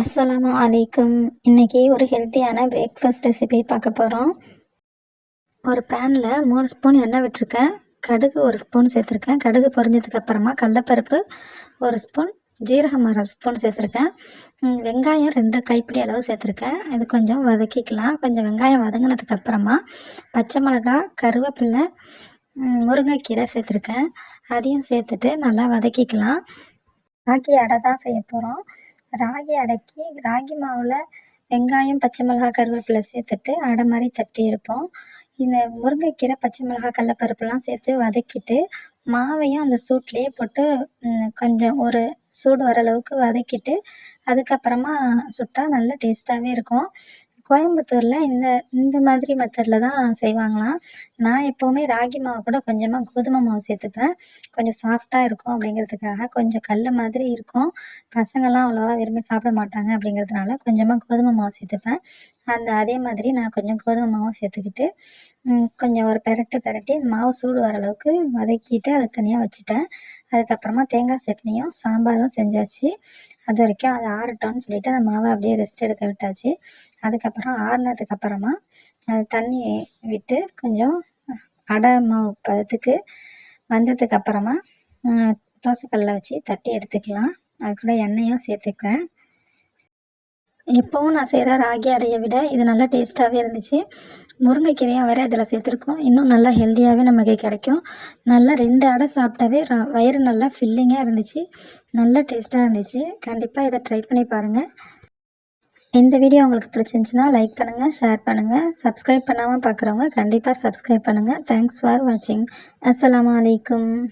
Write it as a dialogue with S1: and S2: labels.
S1: அஸ்ஸலாமு அலைக்கும். இன்றைக்கி ஒரு ஹெல்த்தியான பிரேக்ஃபாஸ்ட் ரெசிபி பார்க்க போகிறோம் ஒரு பேனில் மூணு ஸ்பூன் எண்ணெய் விட்டுருக்கேன். கடுகு ஒரு ஸ்பூன் சேர்த்துருக்கேன். கடுகு பொரிஞ்சதுக்கு அப்புறமா கடலப்பருப்பு ஒரு ஸ்பூன் ஜீரகம் அரை ஸ்பூன் சேர்த்துருக்கேன். வெங்காயம் ரெண்டு கைப்பிடி அளவு சேர்த்துருக்கேன். இது கொஞ்சம் வதக்கிக்கலாம். கொஞ்சம் வெங்காயம் வதங்கினதுக்கு அப்புறமா பச்சை மிளகா கருவேப்பிலை முருங்கைக்கீரை சேர்த்துருக்கேன். அதையும் சேர்த்துட்டு நல்லா வதக்கிக்கலாம். ஆக்கி அடை தான் செய்ய போகிறோம் ராகி அடக்கி ராகி மாவில் வெங்காயம் பச்சை மிளகா கருவேப்பிலை சேர்த்துட்டு அடை மாதிரி தட்டி எடுப்போம். இந்த முருங்கைக்கீரை பச்சை மிளகா கடலப்பருப்புலாம் சேர்த்து வதக்கிட்டு மாவையும் அந்த சூட்லேயே போட்டு கொஞ்சம் ஒரு சூடு வர அளவுக்கு வதக்கிட்டு அதுக்கப்புறமா சுட்டா நல்ல டேஸ்ட்டாகவே இருக்கும். கோயம்புத்தூரில் இந்த இந்த மாதிரி மெத்தடில் தான் செய்வாங்களாம். நான் எப்போவுமே ராகி மாவு கூட கொஞ்சமாக கோதுமை மாவு சேர்த்துப்பேன். கொஞ்சம் சாஃப்டாக இருக்கும் அப்படிங்கிறதுக்காக கொஞ்சம் கல் மாதிரி இருக்கும். பசங்கள்லாம் அவ்வளோவா விரும்பி சாப்பிட மாட்டாங்க அப்படிங்கிறதுனால கொஞ்சமாக கோதுமை மாவு சேர்த்துப்பேன். அந்த அதே மாதிரி நான் கொஞ்சம் கோதுமை மாவும் சேர்த்துக்கிட்டு கொஞ்சம் ஒரு பெரட்டு பெரட்டி மாவு சூடு வர அளவுக்கு வதக்கிட்டு அதை தனியாக வச்சுட்டேன். அதுக்கப்புறமா தேங்காய் சட்னியும் சாம்பாரும் செஞ்சாச்சு. அது வரைக்கும் அது ஆறட்டும்னு சொல்லிட்டு அந்த மாவை அப்படியே ரெஸ்ட் எடுக்க விட்டாச்சு. அதுக்கப்புறம் ஆறுனதுக்கு அப்புறமா அது தண்ணி விட்டு கொஞ்சம் அடை மாவு பதத்துக்கு வந்ததுக்கு அப்புறமா தோசைக்கல்லில் வச்சு தட்டி எடுத்துக்கலாம். அது கூட எண்ணெயும் சேர்த்துக்கிறேன் எப்போவும் நான் செய்கிற ராகி அடையை விட இது நல்லா டேஸ்ட்டாகவே இருந்துச்சு. முருங்கைக்கீரையும் வேறு இதில் சேர்த்துருக்கோம். இன்னும் நல்லா ஹெல்த்தியாகவே நமக்கு கிடைக்கும். நல்லா ரெண்டு அடை சாப்பிட்டாவே ர- வயிறு நல்லா ஃபில்லிங்காக இருந்துச்சு. நல்லா டேஸ்ட்டாக இருந்துச்சு. கண்டிப்பாக இதை ட்ரை பண்ணி பாருங்கள் இந்த வீடியோ உங்களுக்கு பிடிச்சிருந்துச்சுன்னா லைக் பண்ணுங்கள் ஷேர் பண்ணுங்கள் சப்ஸ்கிரைப் பண்ணாமல் பார்க்குறவங்க கண்டிப்பாக சப்ஸ்கிரைப் பண்ணுங்கள் தேங்க்ஸ் ஃபார் வாட்சிங் அஸ்லாம் அலைக்கும்